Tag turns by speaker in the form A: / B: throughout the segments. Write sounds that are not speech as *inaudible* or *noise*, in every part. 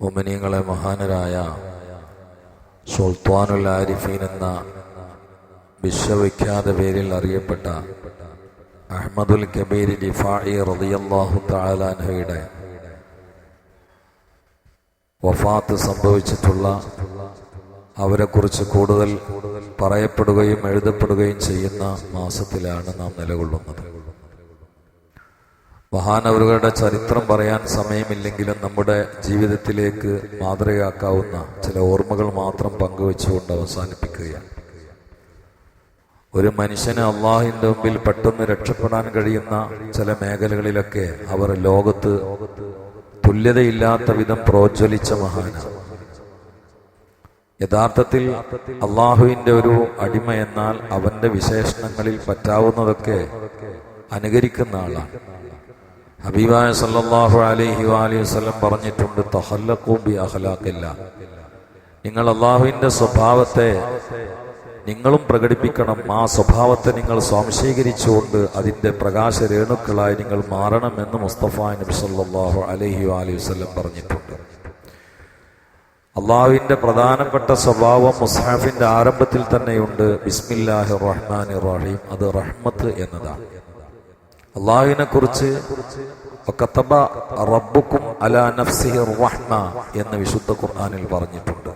A: മുമനീങ്ങളെ മഹാനരായ സുൽത്താനുൽ ആരിഫീൻ എന്ന വിശ്വവിഖ്യാത പേരിൽ അറിയപ്പെട്ട അഹമ്മദുൽ കബീർ ഡിഫായി റളിയല്ലാഹു താലാൻഹയുടെ വഫാത്ത് സംഭവിച്ചിട്ടുള്ള അവരെക്കുറിച്ച് കൂടുതൽ പറയപ്പെടുകയും എഴുതപ്പെടുകയും ചെയ്യുന്ന മാസത്തിലാണ് നാം നിലകൊള്ളുന്നത്. മഹാനവറുകളുടെ ചരിത്രം പറയാൻ സമയമില്ലെങ്കിലും നമ്മുടെ ജീവിതത്തിലേക്ക് മാതൃകയാക്കാവുന്ന ചില ഓർമ്മകൾ മാത്രം പങ്കുവെച്ചുകൊണ്ട് അവസാനിപ്പിക്കുകയാണ്. ഒരു മനുഷ്യന് അള്ളാഹിന്റെ മുമ്പിൽ പെട്ടെന്ന് രക്ഷപ്പെടാൻ കഴിയുന്ന ചില മേഖലകളിലൊക്കെ അവർ ലോകത്ത് തുല്യതയില്ലാത്ത വിധം പ്രോജ്വലിച്ച മഹാന യഥാർത്ഥത്തിൽ അള്ളാഹുവിന്റെ ഒരു അടിമ എന്നാൽ അവന്റെ വിശേഷണങ്ങളിൽ പറ്റാവുന്നതൊക്കെ അനുകരിക്കുന്ന ആളാണ്. ഹബീബായ സല്ലാഹു അലൈഹി അലൈഹി വസ്ലം പറഞ്ഞിട്ടുണ്ട് തഹല്ലഖൂ ബി അഖ്ലാഖില്ല. നിങ്ങൾ അള്ളാഹുവിന്റെ സ്വഭാവത്തെ നിങ്ങളും പ്രകടിപ്പിക്കണം. ആ സ്വഭാവത്തെ നിങ്ങൾ സ്വാംശീകരിച്ചുകൊണ്ട് അതിന്റെ പ്രകാശ രേണുക്കളായി നിങ്ങൾ മാറണമെന്ന് മുസ്തഫ നബി സല്ലാഹു അലൈഹി അലൈഹി വസ്ലം പറഞ്ഞിട്ടുണ്ട്. അള്ളാഹുവിന്റെ പ്രധാനപ്പെട്ട സ്വഭാവം മുസ്ഹാഫിന്റെ ആരംഭത്തിൽ തന്നെയുണ്ട്. ബിസ്മില്ലാഹി റഹ്മാൻ റഹീം. അത് റഹ്മത്ത് എന്നതാണ്. അള്ളാഹുവിനെ കുറിച്ച് അലാ റഹ്മ എന്ന് വിശുദ്ധ ഖുർആാനിൽ പറഞ്ഞിട്ടുണ്ട്.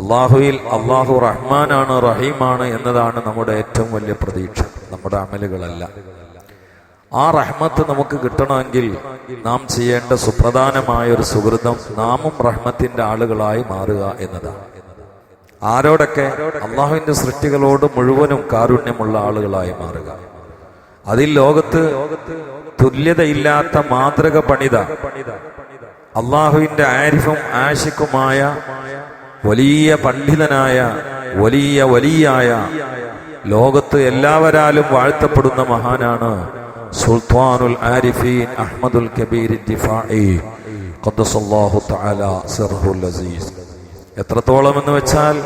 A: അള്ളാഹുവിൽ അള്ളാഹു റഹ്മാനാണ് റഹീമാണ് എന്നതാണ് നമ്മുടെ ഏറ്റവും വലിയ പ്രതീക്ഷ. നമ്മുടെ അമലുകളല്ല. ആ റഹ്മത്ത് നമുക്ക് കിട്ടണമെങ്കിൽ നാം ചെയ്യേണ്ട സുപ്രധാനമായ ഒരു സുഹൃതം നാമും റഹ്മത്തിന്റെ ആളുകളായി മാറുക എന്നതാണ്. ആരോടൊക്കെ അള്ളാഹുവിന്റെ സൃഷ്ടികളോട് മുഴുവനും കാരുണ്യമുള്ള ആളുകളായി മാറുക. അതിൽ ലോകത്ത് തുല്യതയില്ലാത്ത മാതൃക പണിത അള്ളാഹുവിന്റെ ആരിഫും ആശിക്കുമായ വലിയ പണ്ഡിതനായ വലിയ വലിയായ ലോകത്ത് എല്ലാവരാലും വാഴ്ത്തപ്പെടുന്ന മഹാനാണ് സുൽത്താനുൽ ആരിഫീൻ അഹമ്മദുൽ കബീർ അസീസ്. എത്രത്തോളം എന്ന് വെച്ചാൽ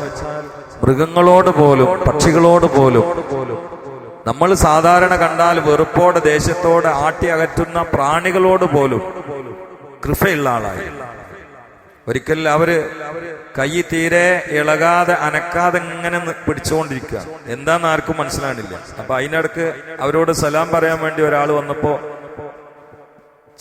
A: മൃഗങ്ങളോട് പോലും പക്ഷികളോട് പോലും നമ്മൾ സാധാരണ കണ്ടാൽ വെറുപ്പോടെ ദേശത്തോടെ ആട്ടി അകറ്റുന്ന പ്രാണികളോട് പോലും കൃപയുള്ള ആളായി. ഒരിക്കൽ അവർ കൈ തീരെ ഇളകാതെ അനക്കാതെ ഇങ്ങനെ പിടിച്ചുകൊണ്ടിരിക്കുക എന്താന്ന് ആർക്കും മനസ്സിലാണില്ല അപ്പൊ അതിനിടക്ക് അവരോട് സലാം പറയാൻ വേണ്ടി ഒരാൾ വന്നപ്പോ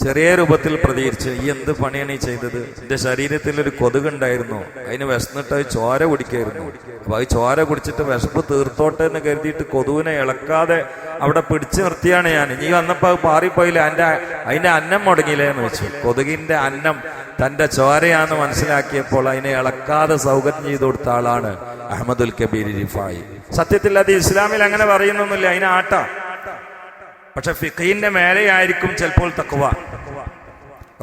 A: ചെറിയ രൂപത്തിൽ പ്രതികരിച്ച് ഈ എന്ത് പണിയാണ് ഈ ചെയ്തത്? എന്റെ ശരീരത്തിൽ ഒരു കൊതുകുണ്ടായിരുന്നു അതിന് വിശന്നിട്ട് അത് ചോര കുടിക്കായിരുന്നു. അപ്പൊ അത് ചോര കുടിച്ചിട്ട് വിശപ്പ് തീർത്തോട്ടെ എന്ന് കരുതിയിട്ട് കൊതുവിനെ ഇളക്കാതെ അവിടെ പിടിച്ചു നിർത്തിയാണ് ഞാൻ. നീ വന്നപ്പോ അത് പാറിപ്പോയില്ല അതിന്റെ അതിന്റെ അന്നം മുടങ്ങിയില്ലേ എന്ന് വെച്ചു കൊതുകിന്റെ അന്നം തന്റെ ചോരയാന്ന് മനസ്സിലാക്കിയപ്പോൾ അതിനെ ഇളക്കാതെ സൗകര്യം ചെയ്തു കൊടുത്ത ആളാണ് അഹമ്മദുൽ കബീർ റിഫായി. സത്യത്തിൽ അത് ഇസ്ലാമിൽ അങ്ങനെ പറയുന്നൊന്നുമില്ല. അതിനെ ആട്ടാ പക്ഷെ ഫിഖീന്റെ മേലെയായിരിക്കും ചിലപ്പോൾ തക്കുവ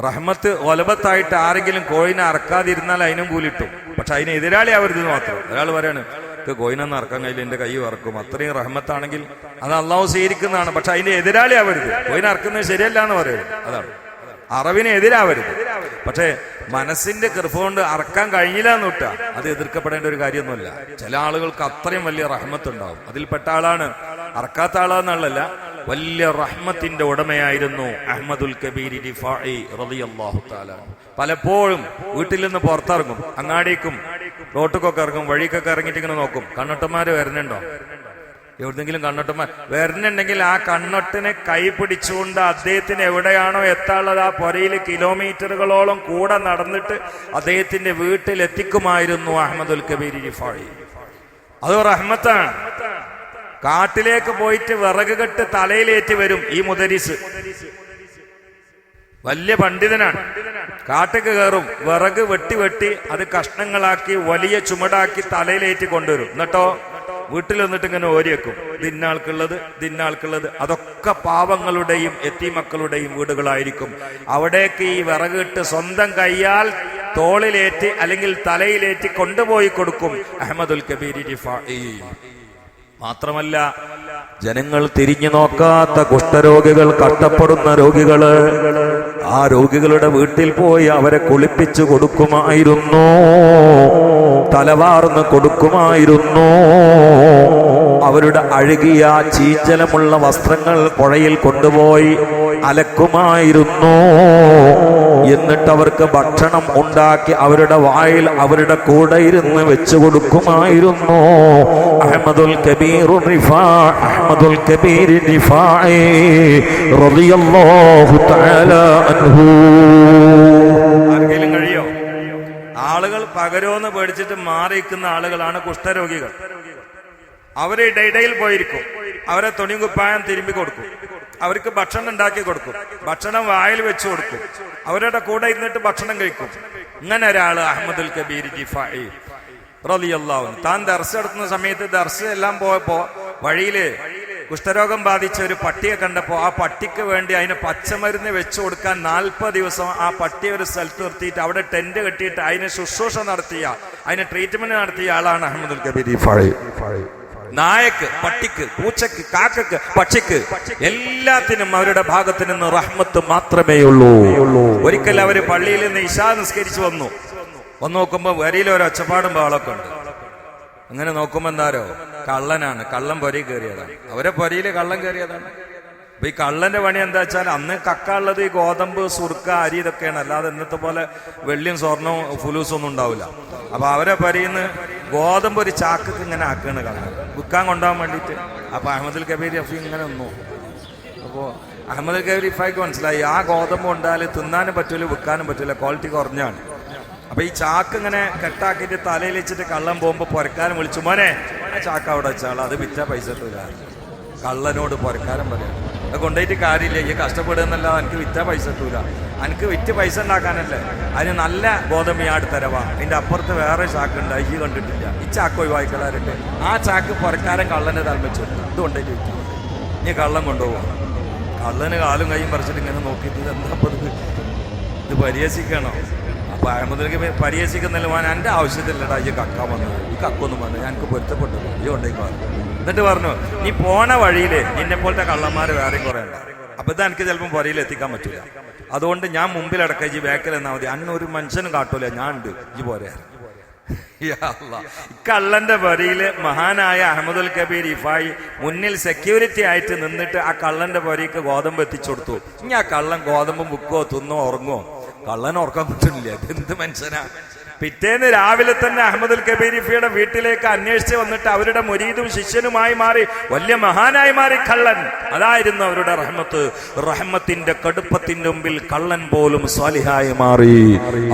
A: റഹ്മത്ത് ഒലബത്തായിട്ട് ആരെങ്കിലും കോഴിനെ അറക്കാതിരുന്നാൽ അതിനും കൂലിട്ടു. പക്ഷെ അതിന് എതിരാളി ആവരുത് മാത്രം. ഒരാൾ പറയാണ് "എനിക്ക് കോഴിനൊന്നും അറക്കാൻ കഴിയില്ല എന്റെ കൈ വറക്കും. അത്രയും റഹ്മത്താണെങ്കിൽ അത് അള്ളാഹു സ്വീകരിക്കുന്നതാണ്. പക്ഷെ അതിന്റെ എതിരാളി ആവരുത് കോഴിനെ അറക്കുന്നത് ശരിയല്ല എന്ന് പറയുന്നത് അതാണ്. അറവിന് എതിരാവരുത്. പക്ഷേ മനസ്സിന്റെ കൃപ കൊണ്ട് അറക്കാൻ കഴിഞ്ഞില്ല എന്ന് വിട്ടാ. അത് എതിർക്കപ്പെടേണ്ട ഒരു കാര്യമൊന്നുമില്ല. ചില ആളുകൾക്ക് അത്രയും വലിയ റഹ്മത്ത് ഉണ്ടാവും. അതിൽപ്പെട്ട ആളാണ്. അറക്കാത്ത ആളാന്നുള്ളല്ല വലിയ റഹ്മത്തിന്റെ ഉടമയായിരുന്നു അഹമ്മദുൽ കബീർ റളിയല്ലാഹു പലപ്പോഴും വീട്ടിൽ നിന്ന് പുറത്തിറങ്ങും അങ്ങാടിക്കും റോട്ടുക്കൊക്കെ ഇറങ്ങും വഴിക്കൊക്കെ ഇറങ്ങിയിട്ട് ഇങ്ങനെ നോക്കും. കണ്ണട്ടന്മാര് വരുന്നുണ്ടോ എവിടെന്നെങ്കിലും കണ്ണട്ടന്മാർ വരുന്നുണ്ടെങ്കിൽ ആ കണ്ണട്ടിനെ കൈ പിടിച്ചുകൊണ്ട് അദ്ദേഹത്തിന് എവിടെയാണോ എത്താനുള്ളത് ആ പുരയിൽ കിലോമീറ്ററുകളോളം കൂടെ നടന്നിട്ട് അദ്ദേഹത്തിന്റെ വീട്ടിൽ എത്തിക്കുമായിരുന്നു അഹമ്മദുൽ കബീർ അത് റഹ്മത്താണ്. കാട്ടിലേക്ക് പോയിട്ട് വിറക് കെട്ട് തലയിലേറ്റ് വരും ഈ മുദരിസ്. വലിയ പണ്ഡിതനാണ്. കാട്ടിക്ക് കയറും. വിറക് വെട്ടി വെട്ടി അത് കഷ്ണങ്ങളാക്കി വലിയ ചുമടാക്കി തലയിലേറ്റ് കൊണ്ടുവരും. എന്നിട്ടോ? വീട്ടിൽ വന്നിട്ട് ഇങ്ങനെ ഓരിയേക്കും ദിന്നാൾക്കുള്ളത് ദിന്നാൾക്കുള്ളത് അതൊക്കെ പാവങ്ങളുടെയും എത്തിമക്കളുടെയും വീടുകളായിരിക്കും. അവിടേക്ക് ഈ വിറകിട്ട് സ്വന്തം കൈയാൽ തോളിലേറ്റ് അല്ലെങ്കിൽ തലയിലേറ്റ് കൊണ്ടുപോയി കൊടുക്കും. അഹമ്മദുൽ റിഫാഇ മാത്രമല്ല ജനങ്ങൾ തിരിഞ്ഞു നോക്കാത്ത കുഷ്ഠരോഗികൾ കഷ്ടപ്പെടുന്ന രോഗികൾ ആ രോഗികളുടെ വീട്ടിൽ പോയി അവരെ കുളിപ്പിച്ചു കൊടുക്കുമായിരുന്നു. തലവാർന്ന് കൊടുക്കുമായിരുന്നു. അവരുടെ അഴുകിയ ചീച്ചലമുള്ള വസ്ത്രങ്ങൾ പുഴയിൽ കൊണ്ടുപോയി അലക്കുമായിരുന്നു. എന്നിട്ട് അവർക്ക് ഭക്ഷണം ഉണ്ടാക്കി അവരുടെ വായിൽ അവരുടെ കൂടെ ഇരുന്ന് വെച്ചു കൊടുക്കുമായിരുന്നു. അഹമ്മദുൽ കബീർ അഹമ്മദുൽ കബീർ
B: കഴിയോ? ആളുകൾ പകരോന്ന് പേടിച്ചിട്ട് മാറിയിരിക്കുന്ന ആളുകളാണ് കുഷ്ഠരോഗികൾ. അവർ ഇടയിടയിൽ പോയിരിക്കും. അവരെ തുണി കുപ്പായം തിരുമ്പി കൊടുക്കും. അവർക്ക് ഭക്ഷണം ഉണ്ടാക്കി കൊടുക്കും. ഭക്ഷണം വായിൽ വെച്ചു കൊടുക്കും. അവരുടെ കൂടെ ഇരുന്നിട്ട് ഭക്ഷണം കഴിക്കും. ഇങ്ങനെ ഒരാൾ അഹമ്മദുൽ കബീർ ജിഫായി റലിയല്ലാവും താൻ ദർസ് എടുക്കുന്ന സമയത്ത് ദർസ് എല്ലാം പോയപ്പോ വഴിയിൽ കുഷ്ഠരോഗം ബാധിച്ച ഒരു പട്ടിയെ കണ്ടപ്പോ ആ പട്ടിക്ക് വേണ്ടി അതിന് പച്ചമരുന്ന് വെച്ചു കൊടുക്കാൻ നാൽപ്പത് ദിവസം ആ പട്ടിയെ ഒരു സ്ഥലത്ത് നിർത്തിയിട്ട് അവിടെ ടെന്റ് കെട്ടിയിട്ട് അതിന് ശുശ്രൂഷ നടത്തിയ അതിന് ട്രീറ്റ്മെന്റ് നടത്തിയ ആളാണ് അഹമ്മദുൽ കബീർ ജിഫായി. നായക്ക് പട്ടിക്ക് പൂച്ചക്ക് കാക്കക്ക് പക്ഷിക്ക് എല്ലാത്തിനും അവരുടെ ഭാഗത്തു നിന്ന് റഹ്മത്ത് മാത്രമേ ഉള്ളൂ ഒരിക്കൽ അവർ പള്ളിയിൽ നിന്ന് ഇശാ നിസ്കരിച്ചു വന്നു. വന്നു നോക്കുമ്പോ വരിയിൽ ഒരു ഒച്ചപ്പാടും ബഹളമൊക്കെ ഉണ്ട്. അങ്ങനെ നോക്കുമ്പോ എന്താരോ കള്ളനാണ്. കള്ളം പൊരി കയറിയതാണ്. അവരെ പൊരിയിൽ കള്ളം കയറിയതാണ്. അപ്പൊ ഈ കള്ളന്റെ പണി എന്താ വെച്ചാൽ അന്ന് കക്ക ഉള്ളത് ഈ ഗോതമ്പ് സുർക്ക അരി ഇതൊക്കെയാണ്. അല്ലാതെ ഇന്നത്തെ പോലെ വെള്ളിയും സ്വർണവും ഫുലൂസും ഒന്നും ഉണ്ടാവില്ല. അപ്പൊ അവരെ പരിന്ന് ഗോതമ്പ് ഒരു ചാക്കക്ക് ഇങ്ങനെ ആക്കുകയാണ് കള്ളൻ. വിൽക്കാൻ കൊണ്ടുപോകാൻ വേണ്ടിയിട്ട്. അപ്പൊ അഹമ്മദുൽ കബീർ റഫി ഇങ്ങനെ നിന്നു. അപ്പോ അഹമ്മദ് കബീർ ഇഫായിക്ക് മനസ്സിലായി. ആ ഗോതമ്പ് ഉണ്ടാൽ തിന്നാനും പറ്റൂല വിൽക്കാനും പറ്റൂല ക്വാളിറ്റി കുറഞ്ഞാണ്. അപ്പൊ ഈ ചാക്ക് ഇങ്ങനെ കെട്ടാക്കിയിട്ട് തലയിൽ വെച്ചിട്ട് കള്ളം പോകുമ്പോ പൊരക്കാരൻ വിളിച്ചു മോനെ ആ ചാക്ക് അവിടെ വെച്ചാൽ അത് വിറ്റ പൈസ തരാ കള്ളനോട് പുരക്കാരം പറയാം. കൊണ്ടുപോയിട്ട് കാര്യമില്ല. ഈ കഷ്ടപ്പെടുന്നല്ല എനിക്ക് വിറ്റ പൈസ കിട്ടൂല. എനിക്ക് വിറ്റ് പൈസ ഉണ്ടാക്കാനല്ലേ. അതിന് നല്ല ഞാൻ തരവാ. അതിന്റെ അപ്പുറത്ത് വേറെ ചാക്ക് ഉണ്ട്. ഈ കണ്ടിട്ടില്ല. ഈ ചാക്ക് ഒഴിവാക്കലാരുണ്ട് ആ ചാക്ക് പുറക്കാരൻ കള്ളനെ തലമിച്ചു ഇത് കൊണ്ടുപോയിട്ട് ഇനി കള്ളൻ കൊണ്ടുപോകും. കള്ളന് കാലും കൈയും പറിച്ചിട്ട് ഇങ്ങനെ നോക്കിയിട്ട് എന്താ ഇത്? പരിഹസിക്കണോ? അപ്പൊ അഹമ്മദിലേക്ക് പരിഹസിക്കുന്നില്ല. ഞാൻ എന്റെ ആവശ്യത്തില്ലടാ ഈ കക്ക വന്നത്. ഈ കക്കൊന്നും വന്നു എനിക്ക് പൊരുത്തപ്പെട്ടു. ഈ കൊണ്ടേക്ക് പറഞ്ഞു എന്നിട്ട് പറഞ്ഞു നീ പോണ വഴിയിൽ നിന്നെ പോലത്തെ കള്ളന്മാര് വേറെ കുറെ അപ്പൊ ഇത് എനിക്ക് ചിലപ്പോൾ പുരയിൽ എത്തിക്കാൻ പറ്റില്ല അതുകൊണ്ട് ഞാൻ മുമ്പിൽ അടക്ക ഈ ബാക്കിൽ എന്നാ മതി. അന്ന ഒരു മനുഷ്യനും കാട്ടൂല. ഞാൻ ഉണ്ട്. *laughs* ഈ പോരെ. കള്ളന്റെ വരിയിൽ മഹാനായ അഹമ്മദുൽ കബീർ ഇഫായി മുന്നിൽ സെക്യൂരിറ്റി ആയിട്ട് നിന്നിട്ട് ആ കള്ളന്റെ വരിക്ക് ഗോതമ്പ് എത്തിച്ചു കൊടുത്തു. ഇനി ആ കള്ളൻ ഗോതമ്പ് മുക്കോ തിന്നോ ഉറങ്ങോ? കള്ളൻ ഉറക്കാൻ പറ്റുന്നില്ല എന്ത് മനുഷ്യനാ? പിറ്റേന്ന് രാവിലെ തന്നെ അഹമ്മദുൽ കബീരിഫിയുടെ വീട്ടിലേക്ക് അന്വേഷിച്ച് വന്നിട്ട് അവരുടെ മുരീദും ശിഷ്യനുമായി മാറി വലിയ മഹാനായി മാറി കള്ളൻ. അതായിരുന്നു അവരുടെ റഹ്മത്ത്. റഹ്മത്തിന്റെ കടുപ്പത്തിന്റെ മുമ്പിൽ കള്ളൻ പോലും സ്വാലിഹായി മാറി.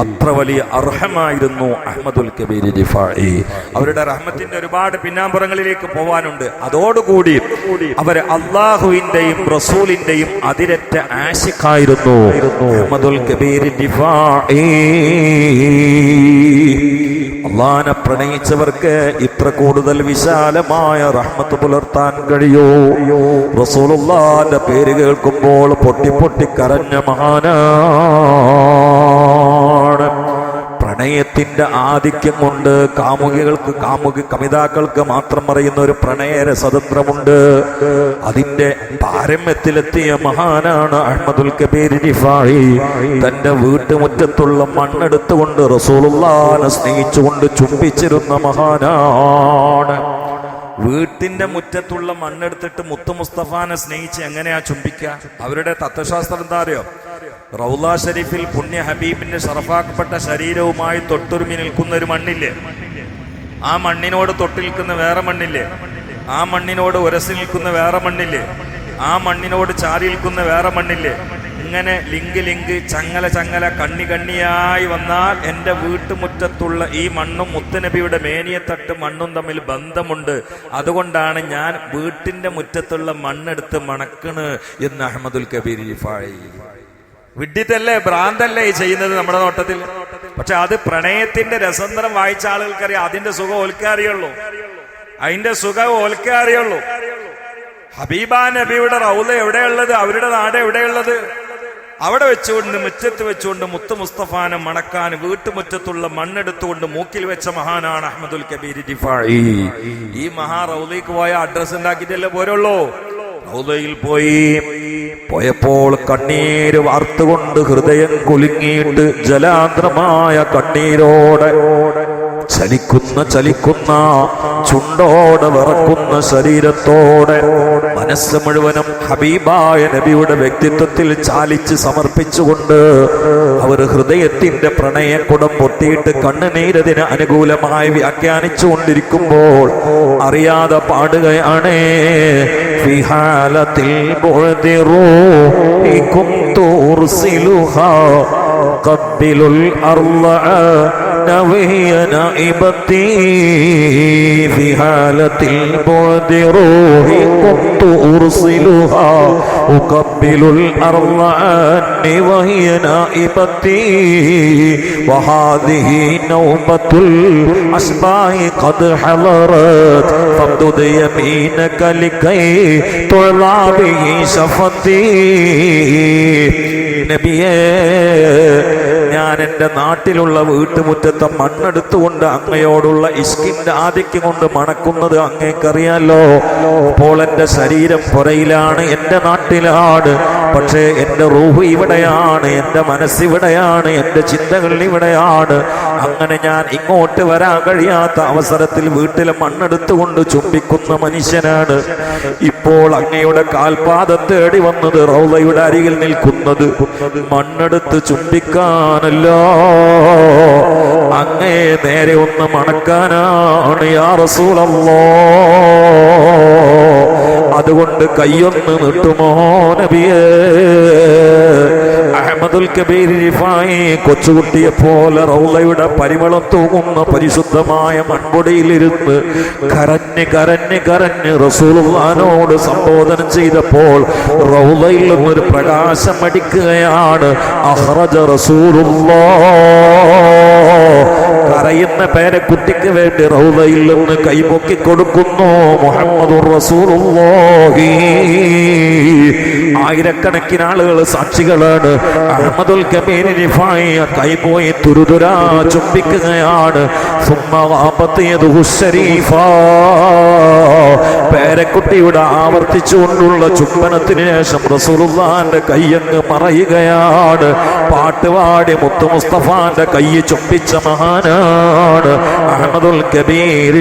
B: അത്ര വലിയ അർഹമായിരുന്നു അഹമ്മദുൽ കബീർ ജിഫായി അവരുടെ റഹ്മത്തിന്റെ ഒരുപാട് പിന്നാമ്പുറങ്ങളിലേക്ക് പോവാനുണ്ട്. അതോടുകൂടി അവർ അള്ളാഹുവിന്റെയും റസൂലിന്റെയും അതിരറ്റ ആശിക്കായിരുന്നു. കബീർ അള്ളാനെ പ്രണയിച്ചവർക്ക് ഇത്ര കൂടുതൽ വിശാലമായ റഹ്മത്ത് പുലർത്താൻ കഴിയോ? റസൂലുള്ളാന്റെ പേര് കേൾക്കുമ്പോൾ പൊട്ടി പൊട്ടി കരഞ്ഞ മഹാനാണ് പ്രണയത്തിന്റെ ആധിക്യം കൊണ്ട് കാമുകികൾക്ക് കാമുകി കവിതാക്കൾക്ക് മാത്രം അറിയുന്ന ഒരു പ്രണയ രസതന്ത്രമുണ്ട് അതിന്റെ പാരമ്യത്തിലെത്തിയ മഹാനാണ് അഹമ്മദുൽ കബീർ തന്റെ വീട്ടുമുറ്റത്തുള്ള മണ്ണെടുത്തുകൊണ്ട് റസൂലുള്ളാനെ സ്നേഹിച്ചുകൊണ്ട് ചുംബിച്ചിരുന്ന മഹാനാണ്. വീട്ടിന്റെ മുറ്റത്തുള്ള മണ്ണെടുത്തിട്ട് മുത്തു മുസ്തഫാനെ സ്നേഹിച്ച് എങ്ങനെയാ ചുംബിക്കുക അവരുടെ തത്വശാസ്ത്രം എന്താ അറിയോ? റൗല ഷരീഫിൽ പുണ്യ ഹബീബിന്റെ ഷറഫാക്കപ്പെട്ട ശരീരവുമായി തൊട്ടുരുമി നിൽക്കുന്ന ഒരു മണ്ണില്ലേ? ആ മണ്ണിനോട് തൊട്ട് നിൽക്കുന്ന വേറെ മണ്ണില്ലേ? ആ മണ്ണിനോട് ഉരസി നിൽക്കുന്ന വേറെ മണ്ണില്ലേ? ആ മണ്ണിനോട് ചാരി നിൽക്കുന്ന വേറെ മണ്ണില്ലേ? ഇങ്ങനെ ലിങ്ക് ലിങ്ക് ചങ്ങല ചങ്ങല കണ്ണി കണ്ണിയായി വന്നാൽ എന്റെ വീട്ടുമുറ്റത്തുള്ള ഈ മണ്ണും മുത്തുനബിയുടെ മേനിയത്തട്ട് മണ്ണും തമ്മിൽ ബന്ധമുണ്ട്. അതുകൊണ്ടാണ് ഞാൻ വീട്ടിന്റെ മുറ്റത്തുള്ള മണ്ണെടുത്ത് മണക്കണ് എന്ന് അഹമ്മദുൽ കബീർ വിഡിത്തല്ലേ ഭ്രാന്തല്ലേ ഈ ചെയ്യുന്നത് നമ്മുടെ നോട്ടത്തിൽ? പക്ഷെ അത് പ്രണയത്തിന്റെ രസന്തരം വായിച്ച ആളുകൾക്കറിയാം. അതിന്റെ സുഖം ഓൽക്കാറിയുള്ളൂ. അതിന്റെ സുഖം ഓൽക്കാറിയുള്ളൂ. ഹബീബ നബിയുടെ റൗല എവിടെയുള്ളത്? അവരുടെ നാട് എവിടെയുള്ളത്? അവിടെ വെച്ചുകൊണ്ട് മുറ്റത്ത് വെച്ചുകൊണ്ട് മുത്ത് മുസ്തഫാനെ മണക്കാൻ വീട്ടുമുറ്റത്തുള്ള മണ്ണെടുത്തുകൊണ്ട് മൂക്കിൽ വെച്ച മഹാനാണ് അഹമ്മദുൽ കബീർ ജിഫായി ഈ മഹാ റൗദയ്ക്ക് പോയ അഡ്രസ് ഉണ്ടാക്കിയിട്ടല്ലേ പോരുള്ളൂ? റൗലയിൽ പോയി. പോയപ്പോൾ കണ്ണീര് വാർത്തുകൊണ്ട് ഹൃദയം കുലുങ്ങിയിട്ട് ജലാന്ത്രമായ കണ്ണീരോടെ ചലിക്കുന്ന ചലിക്കുന്ന ചുണ്ടോടെ വിറക്കുന്ന ശരീരത്തോടെ
A: മനസ്സ് മുഴുവനും ഹബീബായ നബിയുടെ വ്യക്തിത്വത്തിൽ ചാലിച്ച് സമർപ്പിച്ചുകൊണ്ട് അവർ ഹൃദയത്തിന്റെ പ്രണയക്കുടം പൊട്ടിയിട്ട് കണ്ണുനീരതിന് അനുകൂലമായി വ്യാഖ്യാനിച്ചു കൊണ്ടിരിക്കുമ്പോൾ അറിയാതെ പാടുകയാണ് ഫിഹാലത്തിൽ قبل الأرض نبينا نائبتي في حالة البعد روحي كنت أرسلها أقبل الأرض عني وهي نائبتي وهذه نوبة الأسماء قد حضرت فامدد يمينك لكي تعلى به شفتي نبيي ഞാൻ എന്റെ നാട്ടിലുള്ള വീട്ടുമുറ്റത്തെ മണ്ണെടുത്തുകൊണ്ട് അങ്ങയോടുള്ള ഇസ്കിന്റെ ആധിക്യം കൊണ്ട് മണക്കുന്നത് അങ്ങേക്കറിയാലോ. അപ്പോൾ എന്റെ ശരീരം പുറയിലാണ് എന്റെ നാട്ടിലാണ്. പക്ഷേ എന്റെ റൂഹ് ഇവിടെയാണ് എന്റെ മനസ്സിവിടെയാണ് എന്റെ ചിന്തകൾ ഇവിടെയാണ്. അങ്ങനെ ഞാൻ ഇങ്ങോട്ട് വരാൻ കഴിയാത്ത അവസരത്തിൽ വീട്ടിലെ മണ്ണെടുത്തുകൊണ്ട് ചുംബിക്കുന്ന മനുഷ്യനാണ്. ഇപ്പോൾ അങ്ങയുടെ കാൽപാദം തേടി വന്നത് റൗലയുടെ അരികിൽ നിൽക്കുന്നത്. മണ്ണെടുത്ത് ചുംബിക്കാനല്ലോ. അങ്ങയെ നേരെ ഒന്ന് മണക്കാനാണ് യാ റസൂലല്ലോ. അതുകൊണ്ട് കയ്യൊന്ന് നീട്ടുമോ നബിയേ? അഹമ്മദുൽ കബീർ റിഫായി കൊച്ചുകുട്ടിയെ പോലെ റൗളയുടെ പരിമളം തൂങ്ങുന്ന പരിശുദ്ധമായ മൺപൊടിയിലിരുന്ന് കരഞ്ഞ് കരഞ്ഞ് കരഞ്ഞ് റസൂലുള്ളാനോട് സംബോധന ചെയ്തപ്പോൾ റൗളയിൽ നിന്നൊരു പ്രകാശം അടിക്കുകയാണ് അഹ്റജ റസൂലുള്ളാ കരയുന്ന പേരെ കുട്ടിക്ക് വേണ്ടി റൗദയിൽ നിന്ന് കൈപൊക്കി കൊടുക്കുന്നു മുഹമ്മദ് ആയിരക്കണക്കിന് ആളുകൾ സാക്ഷികളാണ് അഹമ്മദുൽ റിഫായി കൈപോയി പോയി തുരുതുരാ ചുംബിക്കുകയാണ്. പേരക്കുട്ടിയുടെ ആവർത്തിച്ചുകൊണ്ടുള്ള ചുംബനത്തിന് ശേഷം റസൂലുള്ളാന്റെ കയ്യങ്ങ് മറയുകയാണ് പാട്ടുപാടി മുത്തു മുസ്തഫാന്റെ കൈ ചുംബിച്ച മഹാനാണ് അഹമ്മദുൽ കബീർ.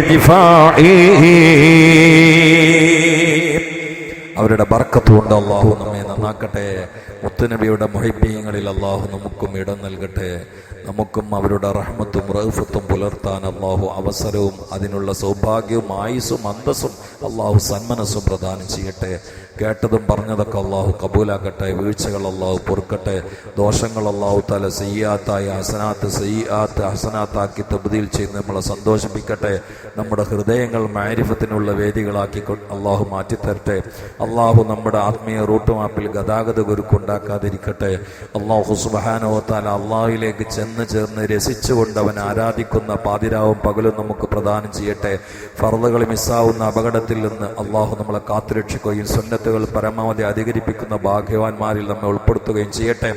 A: അവരുടെ ബർക്കത്തുകൊണ്ട് അള്ളാഹു നമ്മെ നന്നാക്കട്ടെ. മുത്തുനബിയുടെ മൊഹിബീങ്ങളിൽ അള്ളാഹു നമുക്കും ഇടം നൽകട്ടെ. നമുക്കും അവരുടെ റഹ്മത്തും റഹ്ഫത്തും പുലർത്താൻ അള്ളാഹു അവസരവും അതിനുള്ള സൗഭാഗ്യവും ആയുസ്സും അന്തസ്സും അള്ളാഹു സന്മനസ്സും പ്രദാനം ചെയ്യട്ടെ. കേട്ടതും പറഞ്ഞതൊക്കെ അള്ളാഹു കബൂലാക്കട്ടെ. വീഴ്ചകൾ അള്ളാഹു പൊറുക്കട്ടെ. ദോഷങ്ങൾ അള്ളാഹു തല സയ്യാത്തായി ഹസനാത്ത് സയ്യാത്ത് ഹസനാത്താക്കി തബുദിയിൽ ചെയ്ത് നമ്മളെ സന്തോഷിപ്പിക്കട്ടെ. നമ്മുടെ ഹൃദയങ്ങൾ മാരിഫത്തിനുള്ള വേദികളാക്കി അള്ളാഹു മാറ്റിത്തരട്ടെ. അള്ളാഹു നമ്മുടെ ആത്മീയ റൂട്ട് മാപ്പിൽ ഗതാഗത കുരുക്കുണ്ടാക്കാതിരിക്കട്ടെ അള്ളാഹു സുബാനോത്താൽ അള്ളാഹുവിലേക്ക് ചെന്ന് ചേർന്ന് രസിച്ചുകൊണ്ട് അവൻ ആരാധിക്കുന്ന പാതിരാവും പകലും നമുക്ക് പ്രദാനം ചെയ്യട്ടെ. ഫർദകൾ മിസ്സാവുന്ന അപകടത്തിൽ നിന്ന് അള്ളാഹു നമ്മളെ കാത്തുരക്ഷിക്കുകയും സുന്നത്തുകൾ പരമാവധി അധികരിപ്പിക്കുന്ന ഭാഗ്യവാന്മാരിൽ നമ്മെ ഉൾപ്പെടുത്തുകയും ചെയ്യട്ടെ.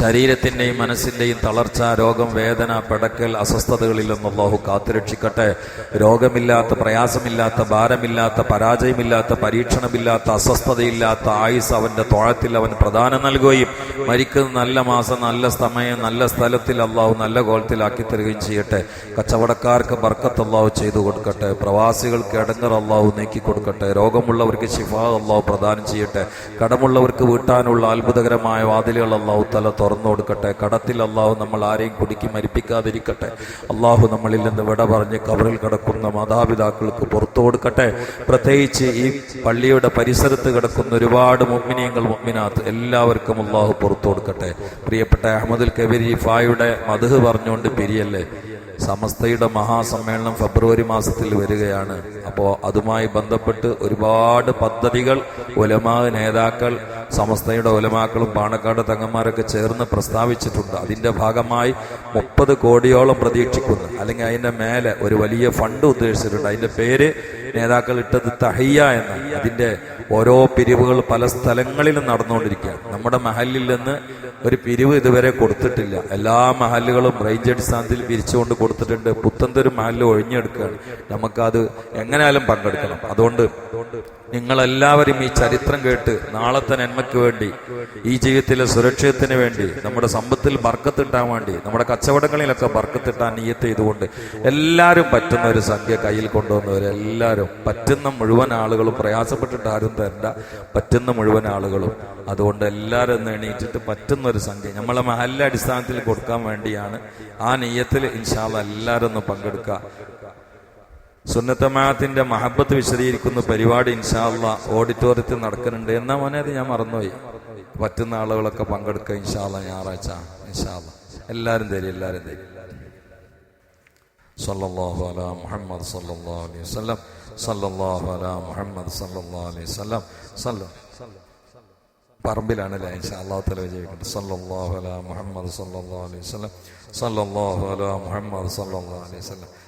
A: ശരീരത്തിന്റെയും മനസ്സിന്റെയും തളർച്ച രോഗം വേദന പെടക്കൽ അസ്വസ്ഥതകളിൽ നിന്ന് അള്ളാഹു കാത്തുരക്ഷിക്കട്ടെ. രോഗമില്ലാത്ത പ്രയാസമില്ലാത്ത ഭാരമില്ലാത്ത പരാജയമില്ലാത്ത പരീക്ഷണമില്ലാത്ത അസ്വസ്ഥതയില്ലാത്ത ആയുസ് അവന്റെ തോഴത്തിൽ അവൻ പ്രധാനം നൽകുകയും മരിക്കുന്ന നല്ല മാസം നല്ല സമയം നല്ല സ്ഥലത്തിൽ അള്ളാഹു നല്ല കോലത്തിലാക്കി തരികയും ചെയ്യട്ടെ. കച്ചവടക്കാർക്ക് ബർക്കത്ത് അള്ളാഹു ചെയ്തു കൊടുക്കട്ടെ. പ്രവാസികൾക്ക് ഇടങ്ങർ അള്ളാഹു നീക്കി കൊടുക്കട്ടെ. രോഗമുള്ളവർക്ക് ശിഫാ അള്ളാഹു പ്രദാനം ചെയ്യട്ടെ. കടമുള്ളവർക്ക് വീട്ടാനുള്ള അത്ഭുതകരമായ വാതിലുകൾ അള്ളാഹു തല തുറന്നു കൊടുക്കട്ടെ. കടത്തിൽ അള്ളാഹു നമ്മൾ ആരെയും കുടുക്കി മരിപ്പിക്കാതിരിക്കട്ടെ. അള്ളാഹു നമ്മളിൽ നിന്ന് വിട പറഞ്ഞ് കബറിൽ കിടക്കുന്ന മാതാപിതാക്കൾക്ക് പുറത്തു കൊടുക്കട്ടെ. പ്രത്യേകിച്ച് ഈ പള്ളിയുടെ പരിസരത്ത് കിടക്കുന്ന ഒരുപാട് മുമ്മിനിയങ്ങൾ മുമ്മിനാത്ത് എല്ലാവർക്കും അള്ളാഹു പുറത്തു കൊടുക്കട്ടെ. പ്രിയപ്പെട്ട അഹമ്മദുൽ കബീർ ഫായുടെ മധു പറഞ്ഞുകൊണ്ട് പിരിയല്ലേ? സമസ്തയുടെ മഹാസമ്മേളനം ഫെബ്രുവരി മാസത്തിൽ വരികയാണ്. അപ്പോൾ അതുമായി ബന്ധപ്പെട്ട് ഒരുപാട് പദ്ധതികൾ ഉലമാ നേതാക്കൾ സമസ്തയുടെ ഉലമാക്കളും പാണക്കാട് തങ്ങന്മാരൊക്കെ ചേർന്ന് പ്രസ്താവിച്ചിട്ടുണ്ട്. അതിന്റെ ഭാഗമായി മുപ്പത് കോടിയോളം പ്രതീക്ഷിക്കുന്നു. അല്ലെങ്കിൽ അതിന്റെ മേലെ ഒരു വലിയ ഫണ്ട് ഉദ്ദേശിച്ചിട്ടുണ്ട്. അതിന്റെ പേര് നേതാക്കൾ ഇട്ടത് തഹയ്യ എന്ന് അതിന്റെ ഓരോ പിരിവുകൾ പല സ്ഥലങ്ങളിലും നടന്നുകൊണ്ടിരിക്കുകയാണ്. നമ്മുടെ മഹലിൽ നിന്ന് ഒരു പിരിവ് ഇതുവരെ കൊടുത്തിട്ടില്ല. എല്ലാ മഹലുകളും റേഞ്ച് അടിസ്ഥാനത്തിൽ പിരിച്ചുകൊണ്ട് കൊടുത്തിട്ടുണ്ട്. പുത്തന്തൊരു മഹലിൽ ഒഴിഞ്ഞെടുക്കുകയാണ്. നമുക്കത് എങ്ങനെയാലും പങ്കെടുക്കണം. അതുകൊണ്ട് നിങ്ങളെല്ലാവരും ഈ ചരിത്രം കേട്ട് നാളത്തെ നന്മയ്ക്ക് വേണ്ടി ഈ ജീവിതത്തിലെ സുരക്ഷിതത്തിന് വേണ്ടി നമ്മുടെ സമ്പത്തിൽ ബർക്കത്തിട്ടാൻ വേണ്ടി നമ്മുടെ കച്ചവടങ്ങളിലൊക്കെ ബർക്കത്തിട്ടാൻ നീയത്ത് ചെയ്തുകൊണ്ട് എല്ലാവരും പറ്റുന്ന ഒരു സംഖ്യ കയ്യിൽ കൊണ്ടുവന്നവരെല്ലാവരും പറ്റുന്ന മുഴുവൻ ആളുകളും പ്രയാസപ്പെട്ടിട്ട് ആരും തരണ്ട. പറ്റുന്ന മുഴുവൻ ആളുകളും. അതുകൊണ്ട് എല്ലാവരും എണീറ്റിട്ട് പറ്റുന്ന ഒരു സംഖ്യ നമ്മളെ മഹല്ല അടിസ്ഥാനത്തിൽ കൊടുക്കാൻ വേണ്ടിയാണ് ആ നെയ്യത്തിൽ ഇൻഷാല്ല എല്ലാവരും ഒന്ന് പങ്കെടുക്കുക. സുന്നത്തമാത്തിന്റെ മഹബത്ത് വിശദീകരിക്കുന്ന പരിപാടി ഇൻഷാല്ല ഓഡിറ്റോറിയത്തിൽ നടക്കുന്നുണ്ട്. എന്നാ മോനെ അത് ഞാൻ മറന്നുപോയി. പറ്റുന്ന ആളുകളൊക്കെ പങ്കെടുക്കുക ഇൻഷാല്ല ഞായറാഴ്ച. ഇൻഷാല്ല എല്ലാവരും തരും എല്ലാവരും തരും. സല്ലല്ലാഹു അലാ മുഹമ്മദ് സല്ലല്ലാഹു അലൈഹി വസല്ലം. സല്ലല്ലാഹു അലാ മുഹമ്മദ് സല്ലല്ലാഹു അലൈഹി വസല്ലം. സല്ല. പറമ്പിലാണ് അല്ലേ? അല്ലാഹു തആല വിജയിക്കട്ടെ സല്ലല്ലാഹു അലാ മുഹമ്മദ് സല്ലല്ലാഹു അലൈഹി വസല്ലം. സല്ലല്ലാഹു അലാ മുഹമ്മദ് സല്ലല്ലാഹു അലൈഹി വസല്ലം.